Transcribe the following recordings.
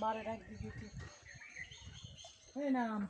বারে ডাক দিবি কি নাম।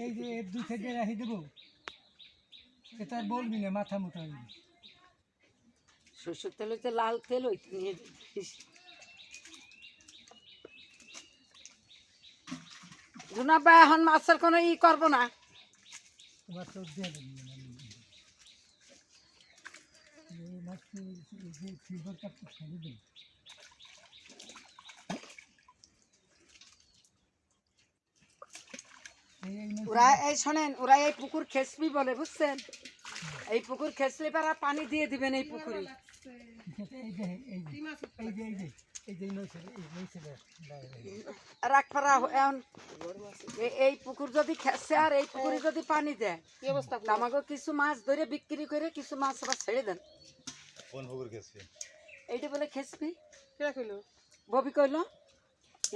এই যে এর দুই সাইডে রাখি দেবো। এটা বলবি না মাথা মোটা হয়ে। সরষের তেল লাল তেল হইতে নিয়ে জুনাবা এখন মাছের কোনো ই করব না। তোমার তো দিয়ে দেবো মাছ এই কাপটা ছেড়ে দেবো এই এই মাছ- ওরা এই শোনেন ওরা এই পুকুর খেসবি বলে বুঝছেন? এই পুকুর খেসলে পারা পানি দিয়ে দিবেন এই পুকুরে। এই এখন পুকুর যদি খেসে আর এই পুকুরে যদি পানি দেয় আমাকে কিছু মাছ ধরে বিক্রি করে কিছু মাছ আবার ছেড়ে দেন। কোন পুকুর গেছে এইটা বলে খেসবি কইলো? ববি কইল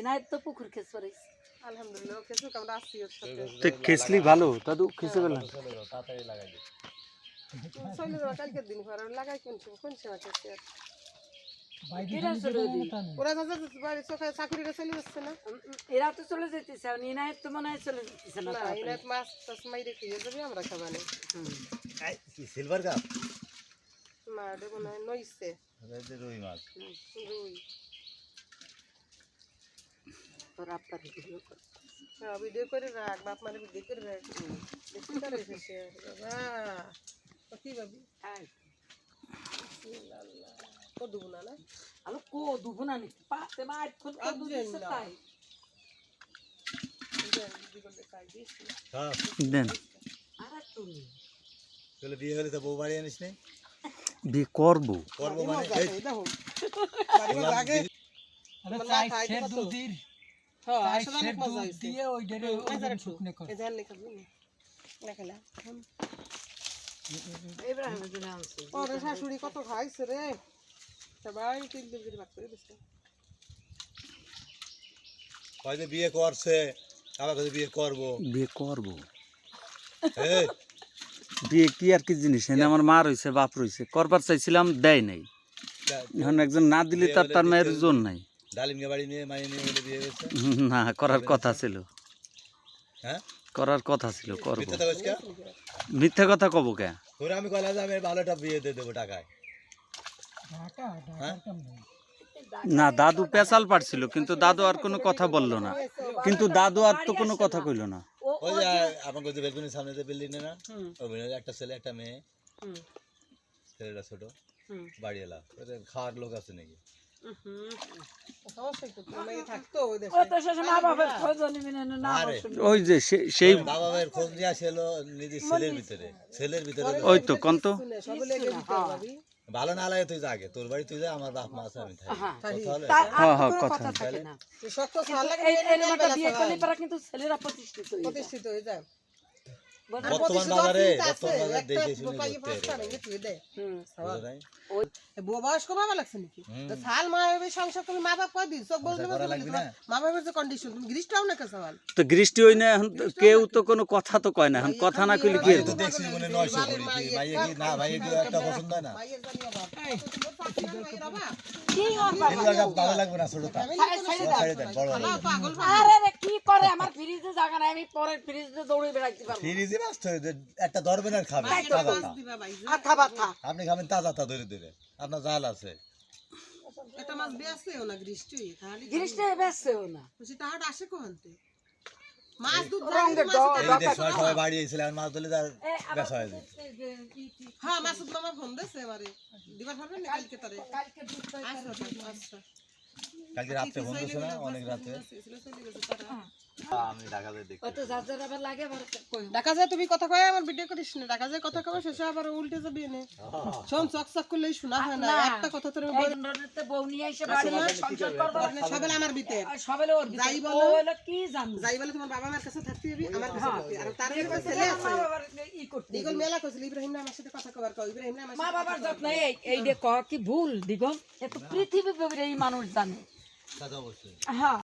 এনায় তো পুকুর খেস পারিস আলহামদুলিল্লাহ কিছু আমরা আসছি ওর সাথে তো খেসলি ভালো দাদু খেসে গেলাম তাড়াতাড়ি লাগাই দিই চলে যাওয়া কালকের দিন পর লাগাই কোন সময় কোন সময় খেতে আর। বাইরে কিরা চলে দিই ওরা যাতে বাড়ি চোখে চাকরিটা চলে যাচ্ছে না? এরা তো চলে যেতেছে আর এনায় তো মনে হয় চলে যেতেছে না না তাড়াতাড়ি। এনাত মাছ টাছ মাইরে খেয়ে যাবে আমরা খাবানে হুম। কি সিলভার কাপ মা ওটা মনে হয় নইছে রুই মাছ। রুই। তোর আব্বার ভিডিও। হ্যাঁ ভিডিও করে রাখ বাপ মানে ভিডিও করে রাখ। বাবা। কি ভাবি? আয়। ও দুবো না? না আলো কো না নি পাতে মার খুদ কো দুবো তাই। দিদি করলে খাই দিস হ্যাঁ। দেন। তাহলে বিয়ে হলে তো বউ বাড়ি আনিস নে? বিয়ে করব। করব মানে? শাশুড়ি কত খাইছে রে। সবাই তিন দিন ভাগ করে হয়তো বিয়ে করছে? আবার বিয়ে করব? বিয়ে করব? বিয়ে কি আর কি জিনিস? এনে আমার মা রয়েছে বাপ রয়েছে করবার চাইছিলাম দেয় নাই। এখন একজন না দিলে তার তার মায়ের জোর নাই। ডালিমকে বাড়ি নিয়ে মাইনে নিয়ে বলে বিয়ে হয়েছে না করার কথা ছিল। হ্যাঁ? করার কথা ছিল করব। মিথ্যা কথা কব কে? তোরা আমি কইলাম যে আমি ভালোটা বিয়ে দিয়ে দেবো টাকায়। নেই না দাদু পেশাল পারছিল কিন্তু দাদু আর কোনো কথা বলল না। কিন্তু দাদু আর তো কোনো কথা কইলো না। ওই যে আমার কাছে বেলকুনির সামনে যে বিল্ডিং না ওই একটা ছেলে একটা মেয়ে। ছেলেটা ছোট। বাড়ি এলা খাওয়ার লোক আছে নাকি? ওই যে সেই বাবা মায়ের খোঁজ নিয়ে নিজের ছেলের ভিতরে। ছেলের ভিতরে ওই তো কন্ত। ভাবি ভালো না লাগে তুই আগে তোর বাড়ি তুই যা আমার বাপ মা আছে আমি থাকি। হ্যাঁ। আর হ্যাঁ, হ্যাঁ, কথা কথা থাকে না। শক্ত ছাড় লাগে এই বিয়ে করলে পারা কিন্তু ছেলেরা প্রতিষ্ঠিত হয়ে যায়। প্রতিষ্ঠিত হয়ে? বর্তমান বাজারে বর্তমান বাজারে দেখে শুনে করতে পাঁচটা হবে। ভেঙে তুই দে। হুম। বুঝো নাই? বুয়া বয়স্ক বাবা লাগছে নাকি? তো সাল মা হবে সংসার তুমি মা বাপ কয় দিন? চোখ বলতে সংসার করা লাগবে না? মা বাবার যে কন্ডিশন তুমি গৃহটাও না কেসে তো বৃষ্টি হই না এখন কেউ তো কোনো কথা তো কয় না এখন কথা না কইলে কি তো দেখছি মনে নয়শো করি কি ভাইয়ে কি না ভাইয়ে কি একটা পছন্দ না? মাইয়ের জানি বাবা? কি হবে? এগুলো লাগবে না ছোটটা। ছাই- ছাইড়ে দাও। ছেড়ে দেন বড় আরে কি করে? আমার ফ্রিজে জায়গা নাই আমি পরে ফ্রিজে দৌড়ে বেড়াইতে পারব। ফ্রিজে মাছ তো। এদের একটা ধরবেন আর খাবেন আথা বাথা আপনি খাবেন তাজা তা ধরে ধরে আপনার জাল আছে। এটা মাছ বেসেও না গৃষ্টি খালি জিনিসটা বেসছেও না। বুঝি তাহার আসে কোহান্তে মাছ দুধ রঙের মাছ ডগ- এই ডগ- যে সময় সবাই বাড়ি এসেছিল আর মাছ ধরলে তার হয়ে যায়। হ্যাঁ মাসুদ মামা ফোন দেছে এবারে। দিবার পারবেন না কালকে তারে? কালকে দুধ আচ্ছা আচ্ছা। কালকে রাত্রে ফোন করছে না অনেক রাতে। আমি ঢাকা যায় তুমি কথা কয় আমার ভিডিও করিস না। ঢাকা যায় কথা কবে শেষে আবার উল্টে যাবি এনে। শোন চক চক করলেই শোনা হয় না। একটা কথা তোর বউ নিয়ে এসে বাড়ি সংসার করব? সবাই আমার ভিতরে সবাই ওর যাই বলো। কি জানো যাই বলে তোমার বাবা মার কাছে থাকতে হবে আমার কাছে থাকতে আর তার একটা ছেলে আছে। ই করতে দিগল মেলা কইছিল ইব্রাহিম না আমার সাথে কথা কবার কও ইব্রাহিম না আমার মা বাবার যত্ন এই এই যে ক কি ভুল দিগম এ তো পৃথিবী এই মানুষ জানে। অবশ্যই। হ্যাঁ।